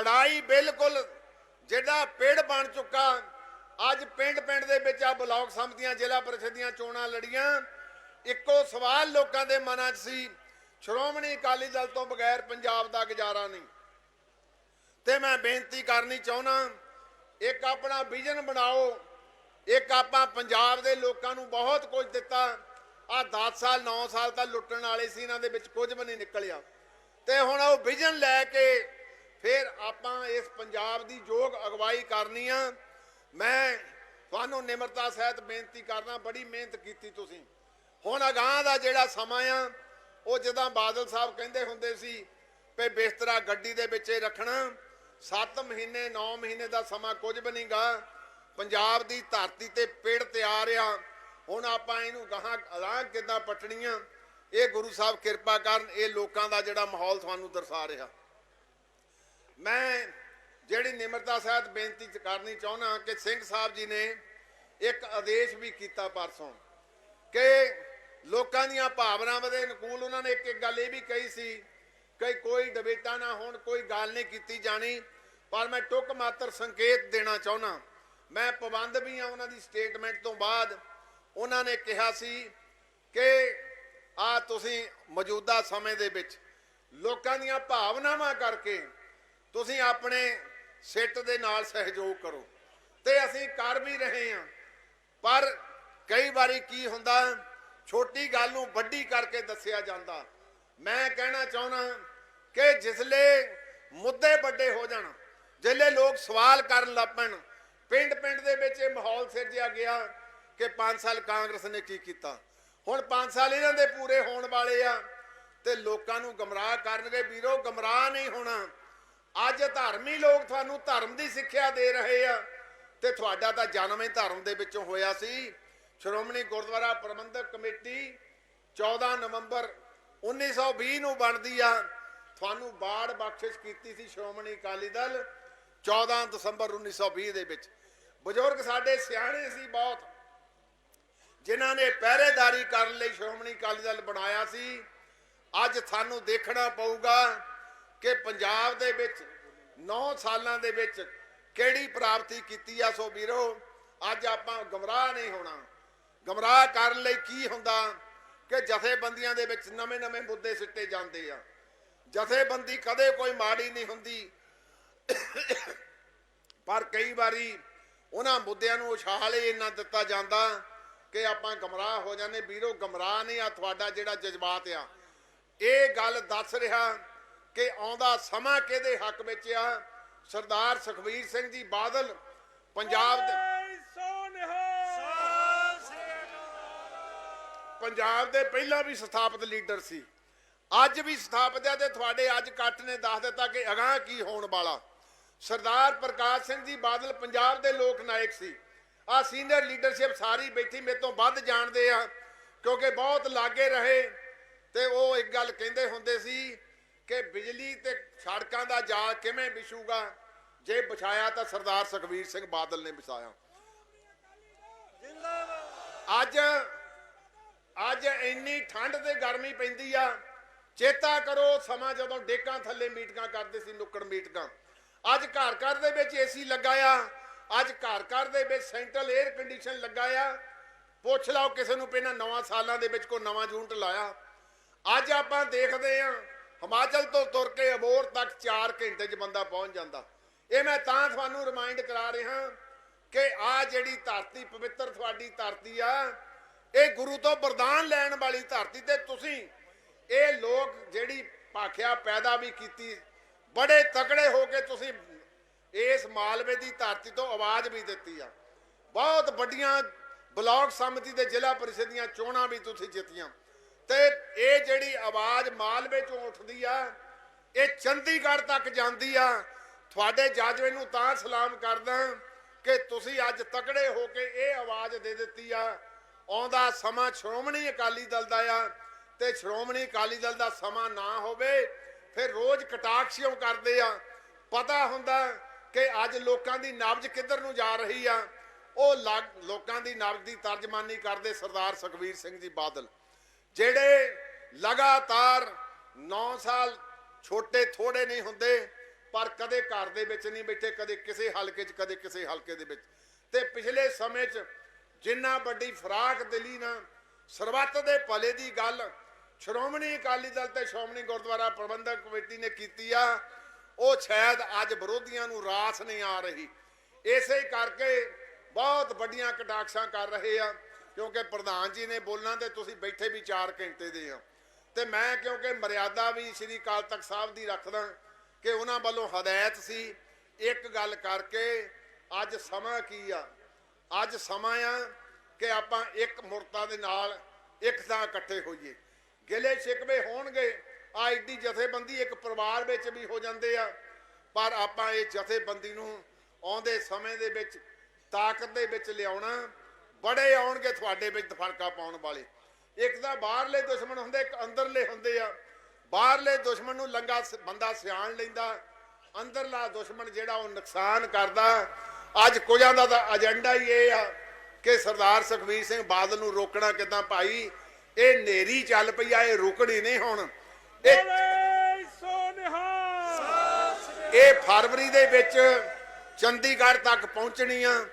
ਲੜਾਈ ਬਿਲਕੁਲ ਜਿਹੜਾ ਪੇੜ ਬਣ ਚੁੱਕਾ, ਅੱਜ ਪਿੰਡ ਪਿੰਡ ਦੇ ਵਿੱਚ ਆ ਬਲਾਕ ਸੰਮਤੀਆਂ ਜ਼ਿਲ੍ਹਾ ਪਰਿਸ਼ਦ ਦੀਆਂ ਚੋਣਾਂ ਲੜੀਆਂ। ਇੱਕੋ ਸਵਾਲ ਲੋਕਾਂ ਦੇ ਮਨਾਂ 'ਚ ਸੀ, ਸ਼੍ਰੋਮਣੀ ਅਕਾਲੀ ਦਲ ਤੋਂ ਬਗੈਰ ਪੰਜਾਬ ਦਾ ਗੁਜ਼ਾਰਾ ਨਹੀਂ। ਤੇ ਮੈਂ ਬੇਨਤੀ ਕਰਨੀ ਚਾਹੁੰਦਾ, ਇੱਕ ਆਪਣਾ ਵਿਜ਼ਨ ਬਣਾਓ, ਇੱਕ ਆਪਾਂ ਪੰਜਾਬ ਦੇ ਲੋਕਾਂ ਨੂੰ ਬਹੁਤ ਕੁਝ ਦਿੱਤਾ। ਆ 10 ਸਾਲ 9 ਸਾਲ ਤਾਂ ਲੁੱਟਣ ਵਾਲੇ ਸੀ, ਇਹਨਾਂ ਦੇ ਵਿੱਚ ਕੁਝ ਵੀ ਨਹੀਂ ਨਿਕਲਿਆ। ਤੇ ਹੁਣ ਉਹ ਵਿਜ਼ਨ ਲੈ ਕੇ ਫਿਰ ਆਪਾਂ ਇਸ ਪੰਜਾਬ ਦੀ ਯੋਗ ਅਗਵਾਈ ਕਰਨੀ ਆ। ਮੈਂ ਤੁਹਾਨੂੰ ਨਿਮਰਤਾ ਸਹਿਤ ਬੇਨਤੀ ਕਰਨਾ ਬੜੀ ਮਿਹਨਤ ਕੀਤੀ ਤੁਸੀਂ। ਹੁਣ ਅਗਾਹ ਦਾ ਜਿਹੜਾ ਸਮਾਂ ਆ, ਉਹ ਜਦਾਂ ਬਾਦਲ ਸਾਹਿਬ ਕਹਿੰਦੇ ਹੁੰਦੇ ਸੀ ਵੀ ਬਿਸਤਰਾ ਗੱਡੀ ਦੇ ਵਿੱਚ ਰੱਖਣਾ 7 ਮਹੀਨੇ 9 ਮਹੀਨੇ ਦਾ ਸਮਾਂ ਕੁਝ ਵੀ ਨਹੀਂਗਾ ਪੰਜਾਬ ਦੀ ਧਰਤੀ ਤੇ ਪੇੜ ਤਿਆਰ ਆ। ਹੁਣ ਆਪਾਂ ਇਹਨੂੰ ਗਾਹਾਂ ਅਲਾਹ ਕਿੱਦਾਂ ਪਟਣੀਆਂ, ਇਹ ਗੁਰੂ ਸਾਹਿਬ ਕਿਰਪਾ ਕਰਨ, ਇਹ ਲੋਕਾਂ ਦਾ ਜਿਹੜਾ ਮਾਹੌਲ ਤੁਹਾਨੂੰ ਦਰਸਾ ਰਿਹਾ। ਮੈਂ ਜਿਹੜੀ ਨਿਮਰਤਾ ਸਹਿਤ ਬੇਨਤੀ ਕਰਨੀ ਚਾਹੁੰਦਾ ਕਿ ਸਿੰਘ ਸਾਹਿਬ ਜੀ ਨੇ ਇੱਕ ਆਦੇਸ਼ ਵੀ ਕੀਤਾ ਪਰਸੋਂ ਕਿ ਲੋਕਾਂ ਦੀਆਂ ਭਾਵਨਾਵਾਂ ਦੇ ਅਨੁਕੂਲ ਉਹਨਾਂ ਨੇ ਇੱਕ ਇੱਕ ਗੱਲ ਇਹ ਵੀ ਕਹੀ ਸੀ ਕਿ ਕੋਈ ਡਿਬੇਟਾਂ ਨਾ ਹੋਣ, ਕੋਈ ਗੱਲ ਨਹੀਂ ਕੀਤੀ ਜਾਣੀ, ਪਰ ਮੈਂ ਟੁੱਕ ਮਾਤਰ ਸੰਕੇਤ ਦੇਣਾ ਚਾਹੁੰਦਾ ਮੈਂ ਪਾਬੰਦ ਵੀ ਆ ਉਹਨਾਂ ਦੀ ਸਟੇਟਮੈਂਟ ਤੋਂ ਬਾਅਦ। ਉਹਨਾਂ ਨੇ ਕਿਹਾ ਸੀ ਕਿ ਆ ਤੁਸੀਂ ਮੌਜੂਦਾ ਸਮੇਂ ਦੇ ਵਿੱਚ ਲੋਕਾਂ ਦੀਆਂ ਭਾਵਨਾਵਾਂ ਕਰਕੇ ਤੁਸੀਂ ਆਪਣੇ ਸਿੱਟ ਦੇ ਨਾਲ ਸਹਿਯੋਗ ਕਰੋ। ਤੇ ਅਸੀਂ ਕਰ ਵੀ ਰਹੇ ਹਾਂ। ਪਰ ਕਈ ਵਾਰੀ ਕੀ ਹੁੰਦਾ, ਛੋਟੀ ਗੱਲ ਨੂੰ ਵੱਡੀ ਕਰਕੇ ਦੱਸਿਆ ਜਾਂਦਾ। ਮੈਂ ਕਹਿਣਾ ਚਾਹੁੰਦਾ ਕਿ ਜਿਸਲੇ ਮੁੱਦੇ ਵੱਡੇ ਹੋ ਜਾਣ, ਜਿਸਲੇ ਲੋਕ ਸਵਾਲ ਕਰਨ ਲੱਪਣ ਪਿੰਡ ਪਿੰਡ ਦੇ ਵਿੱਚ ਇਹ ਮਾਹੌਲ ਸਿਰਜਿਆ ਗਿਆ ਕਿ 5 ਸਾਲ ਕਾਂਗਰਸ ਨੇ ਕੀ ਕੀਤਾ। ਹੁਣ 5 ਸਾਲ ਇਹਨਾਂ ਦੇ ਪੂਰੇ ਹੋਣ ਵਾਲੇ ਆ ਤੇ ਲੋਕਾਂ ਨੂੰ ਗਮਰਾਹ ਕਰਨਗੇ। ਵੀਰੋ, ਗਮਰਾਹ ਨਹੀਂ ਹੋਣਾ। ਅੱਜ ਧਰਮੀ ਲੋਕ ਤੁਹਾਨੂੰ ਧਰਮ ਦੀ ਸਿੱਖਿਆ ਦੇ ਰਹੇ ਆ ਤੇ ਤੁਹਾਡਾ ਤਾਂ ਜਨਮ ਹੀ ਧਰਮ ਦੇ ਵਿੱਚੋਂ ਹੋਇਆ ਸੀ। ਸ਼੍ਰੋਮਣੀ ਗੁਰਦੁਆਰਾ ਪ੍ਰਬੰਧਕ ਕਮੇਟੀ 14 ਨਵੰਬਰ 1920 ਨੂੰ ਬਣਦੀ ਆ। ਤੁਹਾਨੂੰ ਬਾੜ ਬਖਸ਼ਿਸ਼ ਕੀਤੀ ਸੀ ਸ਼੍ਰੋਮਣੀ ਅਕਾਲੀ ਦਲ 14 ਦਸੰਬਰ 1920 ਦੇ ਵਿੱਚ। ਬਜ਼ੁਰਗ ਸਾਡੇ ਸਿਆਣੇ ਸੀ ਬਹੁਤ, ਜਿਨ੍ਹਾਂ ਨੇ ਪਹਿਰੇਦਾਰੀ ਕਰਨ ਲਈ ਸ਼੍ਰੋਮਣੀ ਅਕਾਲੀ ਦਲ ਬਣਾਇਆ ਸੀ। ਅੱਜ ਸਾਨੂੰ ਦੇਖਣਾ ਪਊਗਾ ਕਿ ਪੰਜਾਬ ਦੇ ਵਿੱਚ 9 ਸਾਲਾਂ ਦੇ ਵਿੱਚ ਕਿਹੜੀ ਪ੍ਰਾਪਤੀ ਕੀਤੀ ਆ ਸੋ ਵੀਰੋ? ਅੱਜ ਆਪਾਂ ਗਮਰਾਹ ਨਹੀਂ ਹੋਣਾ। ਗਮਰਾਹ ਕਰਨ ਲਈ ਕੀ ਹੁੰਦਾ? ਕਿ ਜਥੇਬੰਦੀਆਂ ਦੇ ਵਿੱਚ ਨਵੇਂ-ਨਵੇਂ ਮੁੱਦੇ ਸਿੱਟੇ ਜਾਂਦੇ ਆ। ਜਥੇਬੰਦੀ ਕਦੇ ਕੋਈ ਮਾੜੀ ਨਹੀਂ ਹੁੰਦੀ। ਪਰ ਕਈ ਵਾਰੀ ਉਹਨਾਂ ਮੁੱਦਿਆਂ ਨੂੰ ਉਛਾਲ ਹੀ ਇੰਨਾ ਦਿੱਤਾ ਜਾਂਦਾ ਕਿ ਆਪਾਂ ਗਮਰਾਹ ਹੋ ਜਾਂਦੇ। ਵੀਰੋ, ਗਮਰਾਹ ਨਹੀਂ ਆ, ਤੁਹਾਡਾ ਜਿਹੜਾ ਜਜ਼ਬਾਤ ਆ। ਇਹ ਗੱਲ ਦੱਸ ਰਿਹਾ ਕਿ ਆਉਂਦਾ ਸਮਾਂ ਕਿਹਦੇ ਹੱਕ ਵਿੱਚ ਆ? ਸਰਦਾਰ ਸੁਖਬੀਰ ਸਿੰਘ ਜੀ ਬਾਦਲ ਪੰਜਾਬ ਦੇ ਪੰਜਾਬ ਦੇ ਪਹਿਲਾਂ ਵੀ ਸਥਾਪਿਤ ਲੀਡਰ ਸੀ। ਅੱਜ ਵੀ ਸਥਾਪਿਤ ਆ ਤੇ ਤੁਹਾਡੇ ਅੱਜ ਕੱਟ ਨੇ ਦੱਸ ਦਿੱਤਾ ਕਿ ਅਗਾਹ ਕੀ ਹੋਣ ਵਾਲਾ। ਸਰਦਾਰ ਪ੍ਰਕਾਸ਼ ਸਿੰਘ ਜੀ ਬਾਦਲ ਪੰਜਾਬ ਦੇ ਲੋਕ ਨਾਇਕ ਸੀ। ਆ ਸੀਨੀਅਰ ਲੀਡਰਸ਼ਿਪ ਸਾਰੀ ਬੈਠੀ ਮੇਰੇ ਤੋਂ ਵੱਧ ਜਾਣਦੇ ਆ ਕਿਉਂਕਿ ਬਹੁਤ ਲਾਗੇ ਰਹੇ ਤੇ ਉਹ ਇੱਕ ਗੱਲ ਕਹਿੰਦੇ ਹੁੰਦੇ ਸੀ ਕਿ ਬਿਜਲੀ ਤੇ ਸੜਕਾਂ ਦਾ ਜਾਲ ਕਿਵੇਂ ਵਿਛੂਗਾ? ਜੇ ਵਿਛਾਇਆ ਤਾਂ ਸਰਦਾਰ ਸੁਖਬੀਰ ਸਿੰਘ ਬਾਦਲ ਨੇ ਵਿਛਾਇਆ। ਅੱਜ ਅੱਜ ਇੰਨੀ ਠੰਡ ਤੇ ਗਰਮੀ ਪੈਂਦੀ ਆ। ਚੇਤਾ ਕਰੋ ਸਮਾਂ ਜਦੋਂ ਡੇਕਾਂ ਥੱਲੇ ਮੀਟਿੰਗਾਂ ਕਰਦੇ ਸੀ ਨੁੱਕੜ ਮੀਟਿੰਗਾਂ। ਅੱਜ ਘਰ ਘਰ ਦੇ ਵਿੱਚ ਏਸੀ ਲੱਗਾ ਆ। ਅੱਜ ਘਰ ਘਰ ਦੇ ਵਿੱਚ ਸੈਂਟਰਲ 에ਅਰ ਕੰਡੀਸ਼ਨ ਲੱਗਾ ਆ। ਪੁੱਛ ਲਓ ਕਿਸੇ ਨੂੰ ਪਹਿਲਾਂ ਨਵਾਂ ਸਾਲਾਂ ਦੇ ਵਿੱਚ ਕੋਈ ਨਵਾਂ ਯੂਨਿਟ ਲਾਇਆ। ਅੱਜ ਆਪਾਂ ਦੇਖਦੇ ਆ ਹਿਮਾਚਲ ਤੋਂ ਤੁਰ ਕੇ ਅਬੋਰ ਤੱਕ 4 ਘੰਟੇ 'ਚ ਬੰਦਾ ਪਹੁੰਚ ਜਾਂਦਾ। ਇਹ ਮੈਂ ਤਾਂ ਤੁਹਾਨੂੰ ਰਿਮਾਈਂਡ ਕਰਾ ਰਿਹਾ ਕਿ ਆ ਜਿਹੜੀ ਧਰਤੀ, ਪਵਿੱਤਰ ਤੁਹਾਡੀ ਧਰਤੀ ਆ, ਇਹ ਗੁਰੂ ਤੋਂ ਵਰਦਾਨ ਲੈਣ ਵਾਲੀ ਧਰਤੀ ਤੇ ਤੁਸੀਂ ਇਹ ਲੋਕ ਜਿਹੜੀ ਭਾਖਿਆ ਪੈਦਾ ਵੀ ਕੀਤੀ, ਬੜੇ ਤਕੜੇ ਹੋ ਕੇ ਤੁਸੀਂ ਇਸ ਮਾਲਵੇ ਦੀ ਧਰਤੀ ਤੋਂ ਆਵਾਜ਼ ਵੀ ਦਿੱਤੀ ਆ। ਬਹੁਤ ਵੱਡੀਆਂ ਬਲਾਕ ਸਮਿਤੀ ਦੇ ਜ਼ਿਲ੍ਹਾ ਪਰਿਸ਼ਦ ਦੀਆਂ ਚੋਣਾਂ ਵੀ ਤੁਸੀਂ ਜਿੱਤੀਆਂ। ਤੇ ਇਹ ਜਿਹੜੀ ਆਵਾਜ਼ ਮਾਲਵੇ ਚੋਂ ਉੱਠਦੀ ਆ, ਇਹ ਚੰਡੀਗੜ੍ਹ ਤੱਕ ਜਾਂਦੀ ਆ। ਤੁਹਾਡੇ ਜਜ਼ਬੇ ਨੂੰ ਤਾਂ ਸਲਾਮ ਕਰਦਾ ਕਿ ਤੁਸੀਂ ਅੱਜ ਤਕੜੇ ਹੋ ਕੇ ਇਹ ਆਵਾਜ਼ ਦੇ ਦਿੱਤੀ ਆ। ਆਉਂਦਾ ਸਮਾਂ ਸ਼੍ਰੋਮਣੀ ਅਕਾਲੀ ਦਲ ਦਾ ਆ ਤੇ ਸ਼੍ਰੋਮਣੀ ਅਕਾਲੀ ਦਲ ਦਾ ਸਮਾਂ ਨਾ ਹੋਵੇ, ਫਿਰ ਰੋਜ਼ ਕਟਾਕਸ਼ਿਓ ਕਰਦੇ ਆ। ਪਤਾ ਹੁੰਦਾ ਕਿ ਅੱਜ ਲੋਕਾਂ ਦੀ ਨਬਜ ਕਿੱਧਰ ਨੂੰ ਜਾ ਰਹੀ ਆ। ਉਹ ਲੱਗ- ਲੋਕਾਂ ਦੀ ਨਬਜ ਦੀ ਤਰਜਮਾਨੀ ਕਰਦੇ ਸਰਦਾਰ ਸੁਖਬੀਰ ਸਿੰਘ ਜੀ ਬਾਦਲ। ਜਿਹੜੇ ਲਗਾਤਾਰ 9 ਸਾਲ ਛੋਟੇ ਥੋੜੇ ਨਹੀਂ ਹੁੰਦੇ, ਪਰ ਕਦੇ ਘਰ ਦੇ ਵਿੱਚ ਨਹੀਂ ਬੈਠੇ, ਕਦੇ ਕਿਸੇ ਹਲਕੇ 'ਚ, ਕਦੇ ਕਿਸੇ ਹਲਕੇ ਦੇ ਵਿੱਚ। ਤੇ ਪਿਛਲੇ ਸਮੇਂ 'ਚ ਜਿੰਨਾ ਵੱਡੀ ਫਰਾਕ ਦਿਲੀ ਨਾ, ਸਰਬੱਤ ਦੇ ਭਲੇ ਦੀ ਗੱਲ ਸ਼੍ਰੋਮਣੀ ਅਕਾਲੀ ਦਲ ਤੇ ਸ਼੍ਰੋਮਣੀ ਗੁਰਦੁਆਰਾ ਪ੍ਰਬੰਧਕ ਕਮੇਟੀ ਨੇ ਕੀਤੀ ਆ, ਉਹ ਸ਼ਾਇਦ ਅੱਜ ਵਿਰੋਧੀਆਂ ਨੂੰ ਰਾਸ ਨਹੀਂ ਆ ਰਹੀ। ਇਸੇ ਕਰਕੇ ਬਹੁਤ ਵੱਡੀਆਂ ਕਟਾਕਸ਼ਾਂ ਕਰ ਰਹੇ ਆ। ਕਿਉਂਕਿ ਪ੍ਰਧਾਨ ਜੀ ਨੇ ਬੋਲਣਾ ਤੇ ਤੁਸੀਂ ਬੈਠੇ ਵੀ 4 ਘੰਟੇ ਦੇ ਆ ਤੇ ਮੈਂ ਕਿਉਂਕਿ ਮਰਿਆਦਾ ਵੀ ਸ੍ਰੀ ਅਕਾਲ ਤਖਤ ਸਾਹਿਬ ਦੀ ਰੱਖਦਾ ਕਿ ਉਹਨਾਂ ਵੱਲੋਂ ਹਦਾਇਤ ਸੀ, ਇੱਕ ਗੱਲ ਕਰਕੇ ਅੱਜ ਸਮਾਂ ਕੀ ਆ? ਅੱਜ ਸਮਾਂ ਆ ਕਿ ਆਪਾਂ ਇੱਕ ਮੁਰਤਾ ਦੇ ਨਾਲ ਇੱਕ ਥਾਂ ਇਕੱਠੇ ਹੋਈਏ। ਗਿਲੇ ਸ਼ਿਕਵੇ ਹੋਣਗੇ, ਆ ਏਡੀ ਜਥੇਬੰਦੀ ਇੱਕ ਪਰਿਵਾਰ ਵਿੱਚ ਵੀ ਹੋ ਜਾਂਦੇ ਆ, ਪਰ ਆਪਾਂ ਇਹ ਜਥੇਬੰਦੀ ਨੂੰ ਆਉਂਦੇ ਸਮੇਂ ਦੇ ਵਿੱਚ, ਤਾਕਤ ਦੇ ਵਿੱਚ ਲਿਆਉਣਾ ਬੜੇ ਆਉਣਗੇ ਤੁਹਾਡੇ ਵਿੱਚ ਫਰਕਾ ਪਾਉਣ ਵਾਲੇ। ਇੱਕ ਤਾਂ ਬਾਹਰਲੇ ਦੁਸ਼ਮਣ ਹੁੰਦੇ ਇੱਕ ਅੰਦਰਲੇ ਹੁੰਦੇ ਆ। ਬਾਹਰਲੇ ਦੁਸ਼ਮਣ ਨੂੰ ਲੰਗਾ ਬੰਦਾ ਸਿਆਣ ਲੈਂਦਾ। ਅੰਦਰਲਾ ਦੁਸ਼ਮਣ ਜਿਹੜਾ ਉਹ ਨੁਕਸਾਨ ਕਰਦਾ। ਅੱਜ ਕੁਝਾਂ ਦਾ ਤਾਂ ਏਜੰਡਾ ਹੀ ਇਹ ਆ ਕਿ ਸਰਦਾਰ ਸੁਖਬੀਰ ਸਿੰਘ ਬਾਦਲ ਨੂੰ ਰੋਕਣਾ ਕਿਦਾਂ ਭਾਈ? ਇਹ ਨੇਰੀ ਚੱਲ ਪਈ ਆ ਇਹ ਰੁਕਣੀ ਨਹੀਂ ਹੁਣ। ਇਹ ਫਰਵਰੀ ਦੇ ਵਿੱਚ ਚੰਡੀਗੜ੍ਹ ਤੱਕ ਪਹੁੰਚਣੀ ਆ।